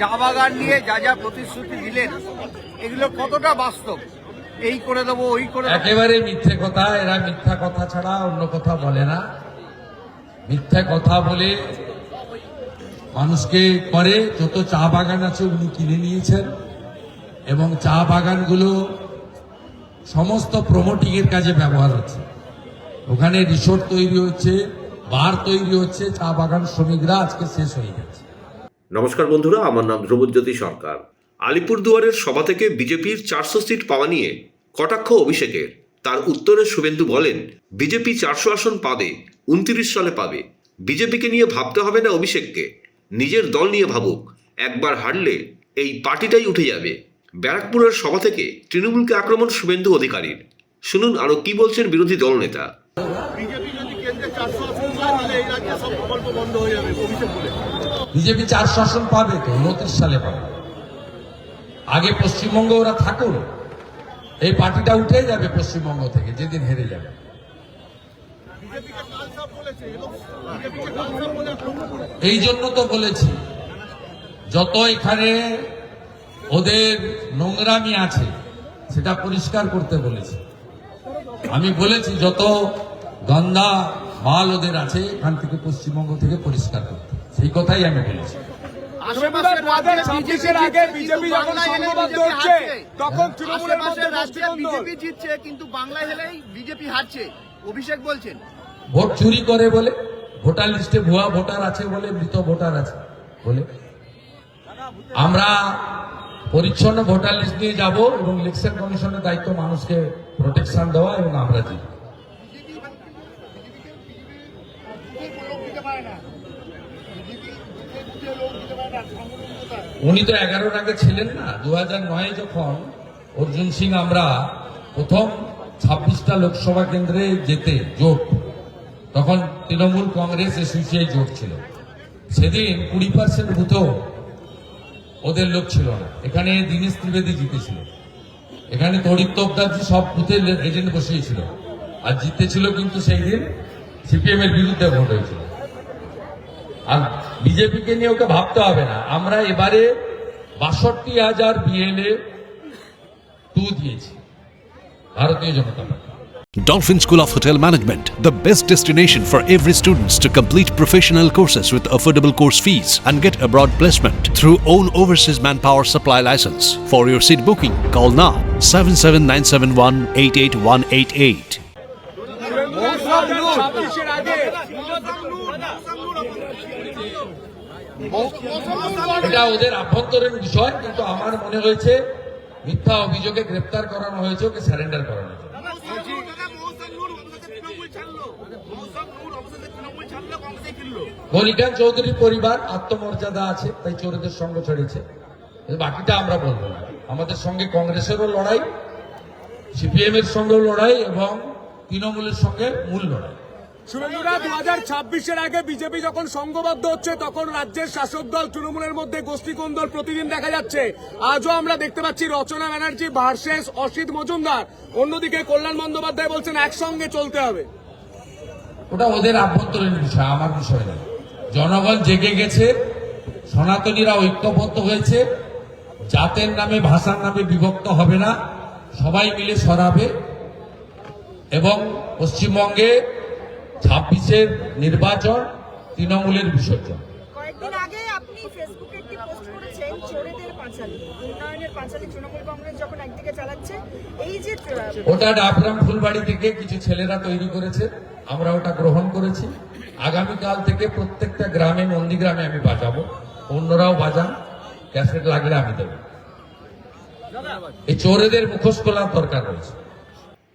চা বাগান নিয়ে যা যা প্রতিশ্রুতি দিলেন, এগুলো কতটা বাস্তব? এই করে দেবো, ওই করে একেবারে মিথ্যে কথা, এরা মিথ্যা কথা ছাড়া অন্য কথা বলে না। মিথ্যা কথা বলে মানুষকে করে, যত চা বাগান আছে উনি কিনে নিয়েছেন। এবং চা বাগানগুলো সমস্ত প্রমোটিং এর কাজে ব্যবহার হচ্ছে। ওখানে রিসোর্ট তৈরি হচ্ছে বার তৈরি হচ্ছে, চা বাগান শ্রমিকরা আজকে শেষ হয়ে গেছে। নমস্কার বন্ধুরা, আমার নাম ধ্রুবজ্যোতি সরকার। আলিপুরদুয়ারের সভা থেকে বিজেপির চারশো সিট পাওয়া নিয়ে কটাক্ষ অভিষেকের। তার উত্তরে শুভেন্দু বলেন, বিজেপি চারশো আসন পাবে, উনত্রিশ সালে পাবে। বিজেপিকে নিয়ে ভাবতে হবে না অভিষেককে, নিজের দল নিয়ে ভাবুক। একবার হারলে এই পার্টিটাই উঠে যাবে। ব্যারাকপুরের সভা থেকে তৃণমূলকে আক্রমণ শুভেন্দু অধিকারীর। শুনুন আরও কি বলছেন বিরোধী দলনেতা বিজেপি যদি কেন্দ্রে চারশো আসন পায়, তাহলে এই রাজ্যে সব প্রকল্প বন্ধ হয়ে যাবে, অভিষেক বলে। বিজেপি চার শাসন পাবে, তো উনত্রিশ সালে পাবে। আগে পশ্চিমবঙ্গ ওরা থাকুন এই পার্টিটা উঠে যাবে পশ্চিমবঙ্গ থেকে, যেদিন হেরে যাবে। এই জন্য তো বলেছি, যত এখানে ওদের নোংরামি আছে, সেটা পরিষ্কার করতে বলেছি। আমি বলেছি, যত গন্ধা মাল ওদের আছে, এখান থেকে পশ্চিমবঙ্গ থেকে পরিষ্কার করতে। সেই কথাই আমি বলেছি। কিন্তু বাংলায় হেলেই বিজেপি হারছে। অভিষেক বলছেন। ভোট চুরি করে বলে ভোটার লিস্টে ভুয়া ভোটার আছে বলে মৃত ভোটার আছে বলে। আমরা পরিচ্ছন্ন ভোটার লিস্ট নিয়ে যাব এবং ইলেকশন কমিশনের দায়িত্ব মানুষকে প্রোটেকশন দেওয়া এবং আমরা জিতব। উনি তো এগারোর আগে ছিলেন না। দু নয়ে যখন অর্জুন সিং আমরা প্রথম ছাব্বিশটা লোকসভা কেন্দ্রে যেতে জোট, তখন তৃণমূল কংগ্রেস এসোসিয়েট জোট ছিল। সেদিন কুড়ি পার্সেন্ট বুথও ওদের লোক ছিল না। এখানে দীনেশ ত্রিবেদী জিতেছিল। এখানে তরিত তোপদারজি সব বুথের এজেন্ট বসিয়েছিল। আর জিতেছিল কিন্তু সেই দিন সিপিএম এর বিরুদ্ধে ভোট হয়েছিল। আর বিজেপিকে নিয়ে ওকে ভাবতে হবে না আমরা এবারে বাষট্টি হাজার বিএলএ টু দিয়েছি Bharatiya Janata party Dolphin School of Hotel Management, the best destination for every students to complete professional courses with affordable course fees and get abroad placement through own overseas manpower supply license. For your seat booking, call now 77971 ছাব্বিশের আগে এটা ওদের আভ্যন্তরীণ বিষয় কিন্তু আমার মনে হয়েছে মিথ্যা অভিযোগে গ্রেপ্তার করানো হয়েছে ওকে স্যারেন্ডার করানো হয়েছে। গলিকান চৌধুরী পরিবার আত্মমর্যাদা আছে তাই চোরদের সঙ্গ ছেড়েছে বাকিটা আমরা বলব না। আমাদের সঙ্গে কংগ্রেসেরও লড়াই সিপিএম এর সঙ্গেও লড়াই এবং তৃণমূলের সঙ্গে মূল লড়াই। শুভেন্দুরা দু হাজার ছাব্বিশের আগে বিজেপি যখন সংঘবদ্ধ হচ্ছে, তখন রাজ্যের শাসক দল তৃণমূলের মধ্যে গোষ্ঠীকোন্দল প্রতিদিন দেখা যাচ্ছে। আজও আমরা দেখতে পাচ্ছি রচনা ব্যানার্জি ভার্সেস অসিত মজুমদার। অন্যদিকে কল্যাণ বন্দ্যোপাধ্যায় বলছেন, একসঙ্গে চলতে হবে। ওটা ওদের আভ্যন্তরীণ বিষয়, আমার বিষয় না জনগণ জেগে গেছে, সনাতনীরা ঐক্যবদ্ধ হয়েছে, জাতের নামে, ভাষার নামে বিভক্ত হবে না, সবাই মিলে সরাবে এবং পশ্চিমবঙ্গে ছাব্বিশের নির্বাচন তৃণমূলের বিসর্জন। কয়েকদিন আগে আপনি ফেসবুকে একটি পোস্ট করেছেন চোরেদের পাঁচালী উন্নয়নের পাঁচালী তৃণমূল কংগ্রেস যখন একদিকে চালাচ্ছে এই যে ওটা ডাবরাম ফুলবাড়ি থেকে কিছু ছেলেরা তৈরি করেছে আমরা ওটা গ্রহণ করেছি। আগামীকাল থেকে প্রত্যেকটা গ্রামে নন্দীগ্রামে আমি বাজাবো। অন্যরাও বাজান ক্যাসেট লাগলে আমি দেবো। এই চোরেদের মুখোশ খোলার দরকার রয়েছে।